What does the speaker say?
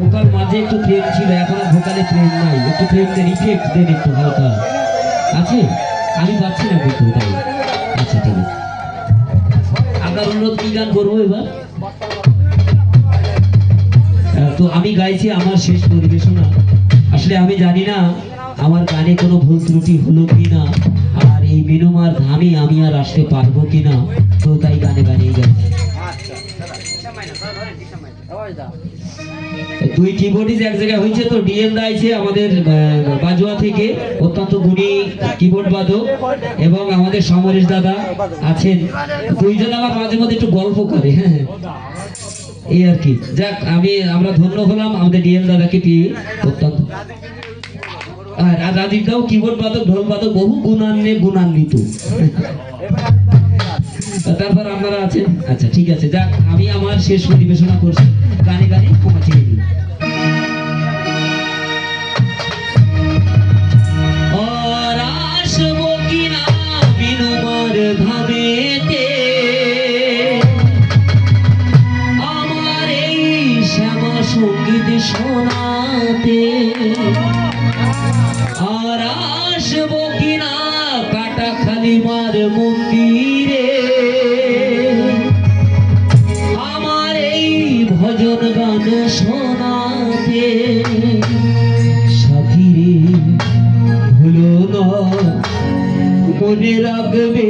Vocal মাঝে একটু প্রেম ছিল, এখন ভোকালে প্রেম নাই। একটু প্রেম দেন ইফেক্ট দেন একটু হালকা। আছে? আমি পাচ্ছি না কিন্তু, তাই। আচ্ছা ঠিক আছে। আপনার অনুরোধ কি গান করব এবার? তো আমি গাইছি আমার শেষ পরিবেশনা। আসলে আমি জানি না আমার গানে কোনো ভুল ত্রুটি হলো কি না আর এই মেনুমার ধামে আমি আর আসতে পারব কি না তো তাই গানে গানেই গাইছি। দুই কিবোর্ডিজ এক জায়গায় হয়েছে তো ডিএম রাইছে আমাদের বাজুয়া থেকে, অত্যন্ত গুণী কিবোর্ড বাদক, এবং আমাদের সমরেশ দাদা আছেন। দুইজন আমার মাঝে মধ্যে একটু গল্প করে হ্যাঁ এই আর কি। যাক, আমি, আমরা ধন্য হলাম আমাদের ডিএম দাদাকে পেয়ে, অত্যন্ত। আর রাজীব দাও কিবোর্ড বাদক, ঢোল বাদক, বহু গুণান্বে গুণান্বিত। তারপর আপনারা আছেন? আচ্ছা ঠিক আছে। যাক, আমি আমার শেষ পরিবেশনা করছি। গানে গানে ক্ষমা চেয়ে শোনাতে আর আসব কিনা কাটা খালিমার মন্দিরে। আমার এই ভজন গান শোনাতে সাথী রে ভুলো না, মনে রাখবে